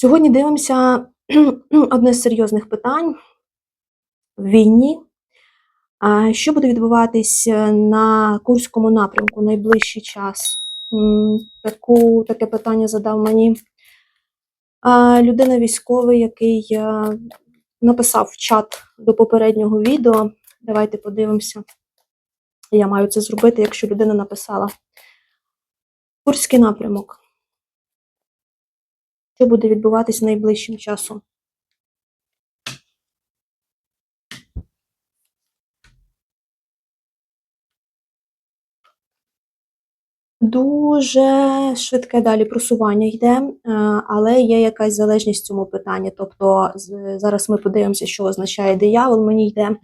Сьогодні дивимося одне з серйозних питань в війні. Що буде відбуватись е, на Курському напрямку найближчий час? Таку, таке питання задав мені людина військовий, який е, написав в чат до попереднього відео. Давайте подивимося. Я маю це зробити, якщо людина написала. Курський напрямок. Що буде відбуватись найближчим часом? Дуже швидке далі просування йде, е, але є якась залежність в цьому питанні. Тобто зараз ми подивимося, що означає диявол. Мені йде.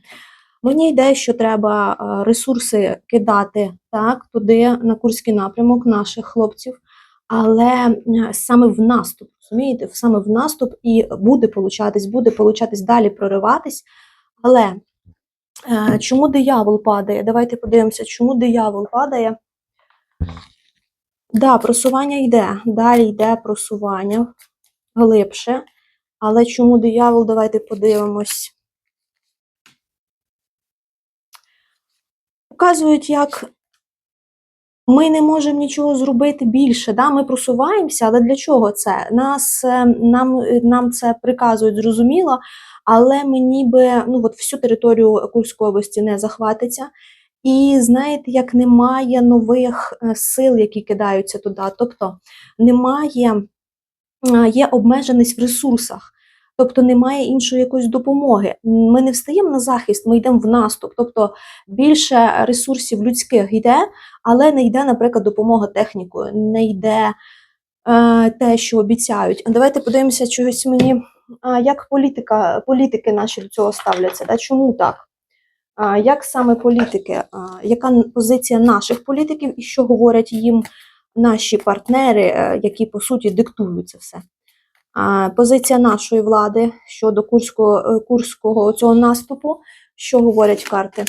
Мені йде, що треба е, ресурси кидати так, туди, на Курський напрямок наших хлопців, але е, саме в наступ, розумієте, саме в наступ і буде получатись, буде получатись далі прориватись. Але е, чому диявол падає? Давайте подивимося, чому диявол падає. Да, просування йде. Далі йде просування глибше. Але чому диявол? Давайте подивимось. Показують, як ми не можемо нічого зробити більше. Да? Ми просуваємося, але для чого це? Нас, е, нам, е, нам це приказують зрозуміло, але ми ніби ну, от всю територію Курської області не захватиться. І знаєте, як немає нових е, сил, які кидаються туди. Тобто немає, є обмеженість в ресурсах, тобто немає іншої якоїсь допомоги. Ми не встаємо на захист, ми йдемо в наступ. Тобто більше ресурсів людських йде, але не йде, наприклад, допомога технікою, не йде е, те, що обіцяють. Давайте подивимося, чогось мені, а, як політика, політики наші до цього ставляться. Да? Чому так? А, Як саме політики, а, яка позиція наших політиків і що говорять їм наші партнери, е, які по суті диктують це все? Позиція нашої влади щодо курського, е, курського цього наступу, що говорять карти?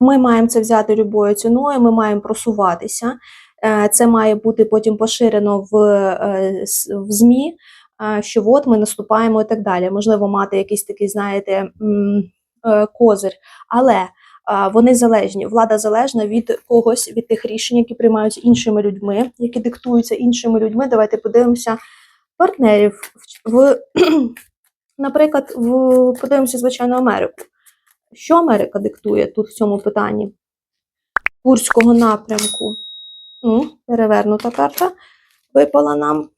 Ми маємо це взяти любою ціною, ми маємо просуватися. Е, Це має бути потім поширено в, е, в ЗМІ, що от ми наступаємо і так далі. Можливо, мати якийсь такий, знаєте, козир. Але вони залежні. Влада залежна від когось, від тих рішень, які приймаються іншими людьми, які диктуються іншими людьми. Давайте подивимося партнерів. В, наприклад, в, подивимося, звичайно, Америку. Що Америка диктує тут в цьому питанні? Курського напрямку. Ну, перевернута карта випала нам.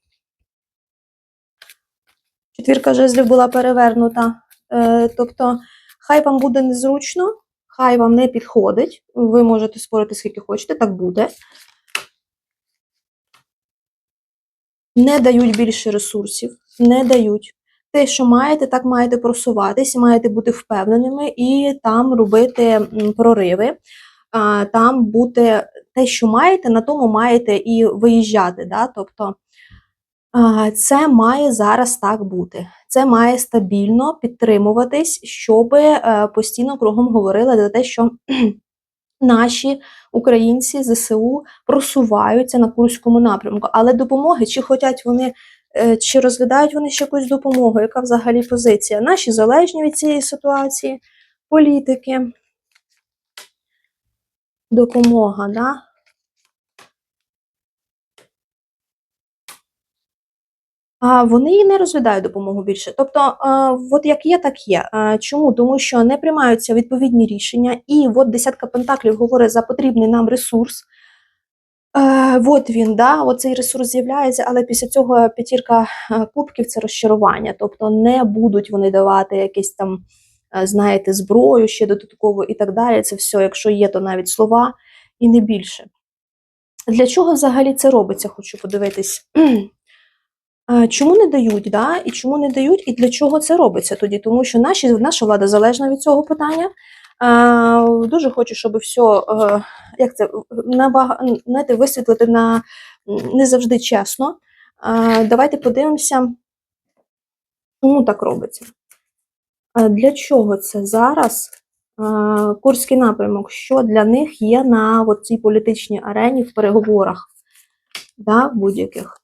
Четвірка жезлів була перевернута. Е, тобто, хай вам буде незручно, хай вам не підходить. Ви можете спорити скільки хочете, так буде. Не дають більше ресурсів, не дають. Те, що маєте, так маєте просуватись, маєте бути впевненими і там робити прориви, там бути те, що маєте, на тому маєте і виїжджати. Да? Тобто це має зараз так бути. Це має стабільно підтримуватись, щоб е, постійно кругом говорили за те, що наші українці ЗСУ просуваються на Курському напрямку. Але допомоги, чи хочуть вони, е, чи розглядають вони ще якусь допомогу, яка взагалі позиція? Наші залежні від цієї ситуації, політики, допомога, да? А вони не розглядають допомогу більше. Тобто, от як є, так є. Чому? Тому що не приймаються відповідні рішення, і от десятка пентаклів говорить за потрібний нам ресурс. Е, от він, да, оцей ресурс з'являється, але після цього п'ятірка е, кубків це розчарування. Тобто не будуть вони давати якісь там, е, знаєте, зброю ще додатково і так далі. Це все, якщо є, то навіть слова і не більше. Для чого взагалі це робиться? Хочу подивитись. Е, Чому не дають, да? і чому не дають, і для чого це робиться тоді? Тому що наші, наша влада залежна від цього питання. Е, Дуже хочу, щоб все, е, як це, набага, знаєте, висвітлити на не завжди чесно. Е, Давайте подивимося, чому так робиться. Е, Для чого це зараз Курський напрямок, що для них є на цій політичній арені в переговорах, да, будь-яких.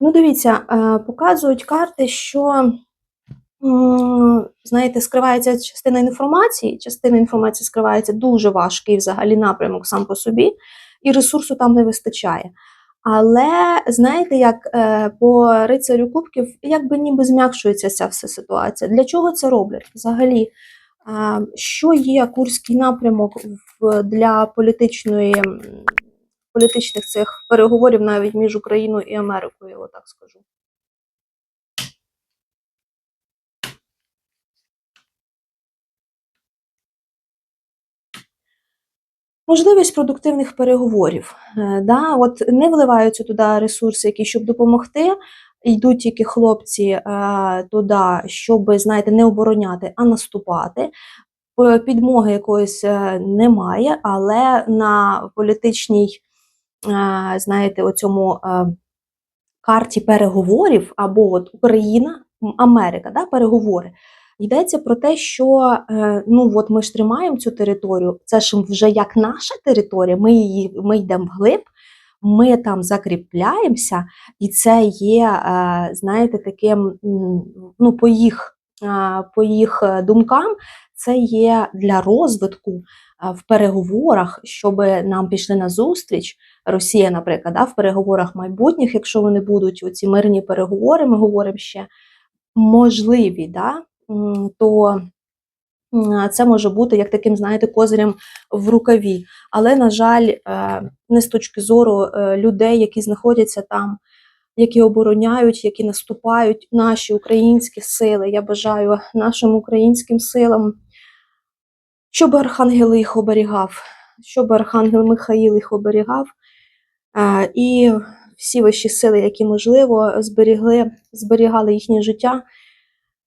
Ну, дивіться, е, показують карти, що, знаєте, скривається частина інформації, частина інформації скривається дуже важкий взагалі напрямок сам по собі, і ресурсу там не вистачає. Але знаєте, як е, по рицарю кубків, якби ніби зм'якшується ця вся ситуація. Для чого це роблять? Взагалі, е, що є Курський напрямок для політичної, політичних цих переговорів навіть між Україною і Америкою, я отак скажу. Можливість продуктивних переговорів. Е, Да, от не вливаються туди ресурси, які щоб допомогти. Йдуть тільки хлопці е, туди, щоб, знаєте, не обороняти, а наступати. Підмоги якоїсь е, немає, але на політичній, знаєте, оцьому карті переговорів або от Україна, Америка, да, переговори. Йдеться про те, що е, ну от ми ж тримаємо цю територію, це ж вже як наша територія, ми її ми йдемо вглиб, ми там закріпляємося, і це є, е, знаєте, таким ну, по їх, по їх е, думкам, це є для розвитку в переговорах, щоб нам пішли на зустріч. Росія, наприклад, да, в переговорах майбутніх, якщо вони будуть оці мирні переговори, ми говоримо ще можливі, да, то це може бути як таким, знаєте, козирем в рукаві. Але, на жаль, е, не з точки зору е, людей, які знаходяться там, які обороняють, які наступають наші українські сили. Я бажаю нашим українським силам, щоб архангел їх оберігав, щоб архангел Михаїл їх оберігав. Е, І всі вищі сили, які можливо, зберігли, зберігали їхнє життя,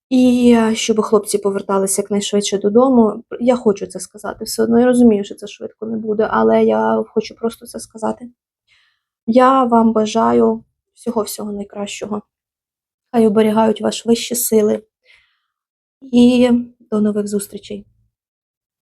і е, щоб хлопці поверталися якнайшвидше додому. Я хочу це сказати. Все одно я розумію, що це швидко не буде, але я хочу просто це сказати. Я вам бажаю всього-всього найкращого. Хай оберігають вас вищі сили. І до нових зустрічей.